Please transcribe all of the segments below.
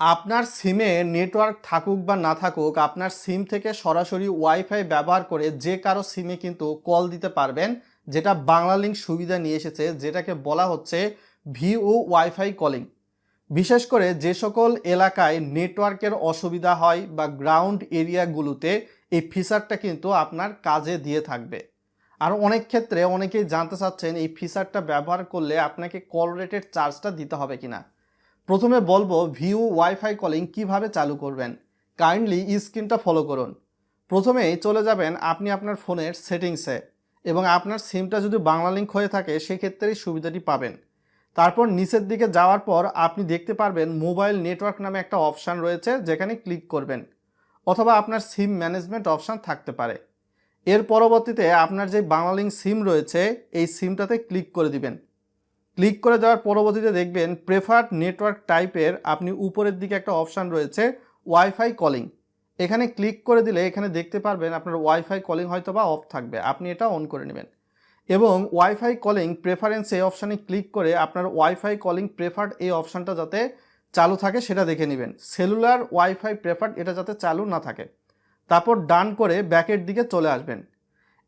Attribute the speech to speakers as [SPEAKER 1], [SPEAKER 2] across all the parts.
[SPEAKER 1] আপনার সিমে নেটওয়ার্ক থাকুক বা না থাকুক, আপনার সিম থেকে সরাসরি ওয়াইফাই ব্যবহার করে যে কারও সিমে কিন্তু কল দিতে পারবেন, যেটা বাংলা লিঙ্ক সুবিধা নিয়ে এসেছে, যেটাকে বলা হচ্ছে ভিও ওয়াইফাই কলিং। বিশেষ করে যে সকল এলাকায় নেটওয়ার্কের অসুবিধা হয় বা গ্রাউন্ড এরিয়াগুলোতে এই ফিচারটা কিন্তু আপনার কাজে দিয়ে থাকবে। আর অনেক ক্ষেত্রে অনেকেই জানতে চাচ্ছেন এই ফিচারটা ব্যবহার করলে আপনাকে কল রেটের চার্জটা দিতে হবে কিনা। প্রথমে বলব ভিউ ওয়াইফাই কলিং কীভাবে চালু করবেন। কাইন্ডলি স্ক্রিনটা ফলো করুন। প্রথমেই চলে যাবেন আপনি আপনার ফোনের সেটিংসে এবং আপনার সিমটা যদি বাংলা লিঙ্ক হয়ে থাকে সেক্ষেত্রে সুবিধাটি পাবেন। তারপর নিচের দিকে যাওয়ার পর আপনি দেখতে পারবেন মোবাইল নেটওয়ার্ক নামে একটা অপশান রয়েছে, যেখানে ক্লিক করবেন। অথবা আপনার সিম ম্যানেজমেন্ট অপশান থাকতে পারে। এর পরবর্তীতে আপনার যে বাংলা লিঙ্ক সিম রয়েছে, এই সিমটাতে ক্লিক করে দিবেন। ক্লিক করে দেওয়ার পরবর্তীতে দেখবেন প্রেফার্ড নেটওয়ার্ক টাইপের আপনি উপরের দিকে একটা অপশান রয়েছে ওয়াইফাই কলিং এখানে ক্লিক করে দিলে এখানে দেখতে পারবেন আপনার ওয়াইফাই কলিং হয়তো বা অফ থাকবে। আপনি এটা অন করে নেবেন। এবং ওয়াইফাই কলিং প্রেফারেন্স এই অপশানে ক্লিক করে আপনার ওয়াইফাই কলিং প্রেফার্ড এই অপশানটা যাতে চালু থাকে সেটা দেখে নেবেন। সেলুলার ওয়াইফাই প্রেফার্ড এটা যাতে চালু না থাকে। তারপর ডান করে ব্যাকের দিকে চলে আসবেন।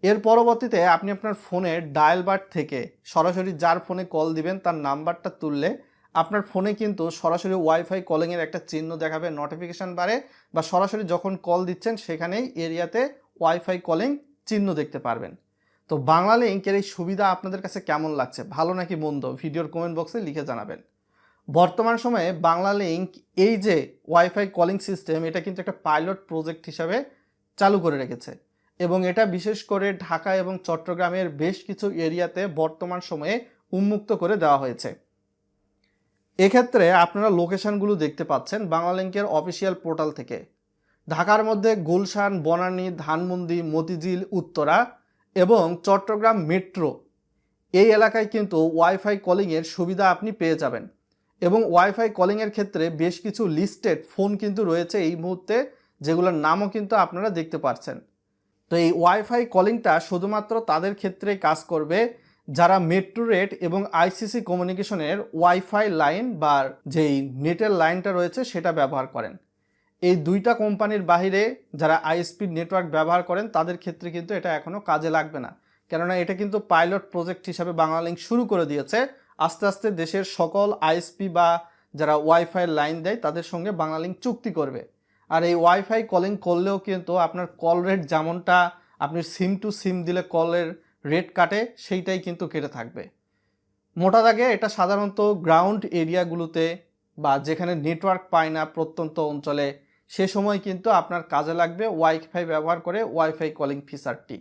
[SPEAKER 1] এর পরবর্তীতে আপনি আপনার ফোনের ডায়াল বার থেকে সরাসরি যার ফোনে কল দিবেন, তার নাম্বারটা তুললে আপনার ফোনে কিন্তু সরাসরি ওয়াইফাই কলিংয়ের একটা চিহ্ন দেখাবে নোটিফিকেশান বারে বা সরাসরি যখন কল দিচ্ছেন, সেখানেই এরিয়াতে ওয়াইফাই কলিং চিহ্ন দেখতে পারবেন। তো বাংলা লিঙ্কের এই সুবিধা আপনাদের কাছে কেমন লাগছে? ভালো নাকি মন্দ? ভিডিওর কমেন্ট বক্সে লিখে জানাবেন। বর্তমান সময়ে বাংলা লিঙ্ক এই যে ওয়াইফাই কলিং সিস্টেম এটা কিন্তু একটা পাইলট প্রজেক্ট হিসাবে চালু করে রেখেছে। এবং এটা বিশেষ করে ঢাকা এবং চট্টগ্রামের বেশ কিছু এরিয়াতে বর্তমান সময়ে উন্মুক্ত করে দেওয়া হয়েছে। এক্ষেত্রে আপনারা লোকেশনগুলো দেখতে পাচ্ছেন বাংলা লিঙ্কের অফিসিয়াল পোর্টাল থেকে। ঢাকার মধ্যে গুলশান, বনানী, ধানমন্ডি, মতিঝিল, উত্তরা এবং চট্টগ্রাম মেট্রো এই এলাকায় কিন্তু ওয়াইফাই কলিংয়ের সুবিধা আপনি পেয়ে যাবেন এবং ওয়াইফাই কলিংয়ের ক্ষেত্রে বেশ কিছু লিস্টেড ফোন কিন্তু রয়েছে এই মুহূর্তে যেগুলোর নামও কিন্তু আপনারা দেখতে পাচ্ছেন। তো এই ওয়াইফাই কলিংটা শুধুমাত্র তাদের ক্ষেত্রে কাজ করবে যারা মেট্রো রেট এবং আইসিসি কমিউনিকেশনের ওয়াইফাই লাইন বা যেই নেটের লাইনটা রয়েছে সেটা ব্যবহার করেন। এই দুইটা কোম্পানির বাহিরে যারা আইএসপি নেটওয়ার্ক ব্যবহার করেন, তাদের ক্ষেত্রে কিন্তু এটা এখনও কাজে লাগবে না। কেননা এটা কিন্তু পাইলট প্রজেক্ট হিসাবে বাংলা লিঙ্ক শুরু করে দিয়েছে। আস্তে আস্তে দেশের সকল আইএসপি বা যারা ওয়াইফাই লাইন দেয়, তাদের সঙ্গে বাংলা লিঙ্ক চুক্তি করবে। আর এই ওয়াইফাই কলিং করলেও কিন্তু আপনার কল রেট যেমনটা আপনি সিম টু সিম দিলে কলের রেট কাটে, সেইটাই কিন্তু কেটে থাকবে। মোটা দাগে এটা সাধারণত গ্রাউন্ড এরিয়াগুলোতে বা যেখানে নেটওয়ার্ক পায় না প্রত্যন্ত অঞ্চলে, সে সময় কিন্তু আপনার কাজে লাগবে ওয়াইফাই ব্যবহার করে ওয়াইফাই কলিং ফিচারটি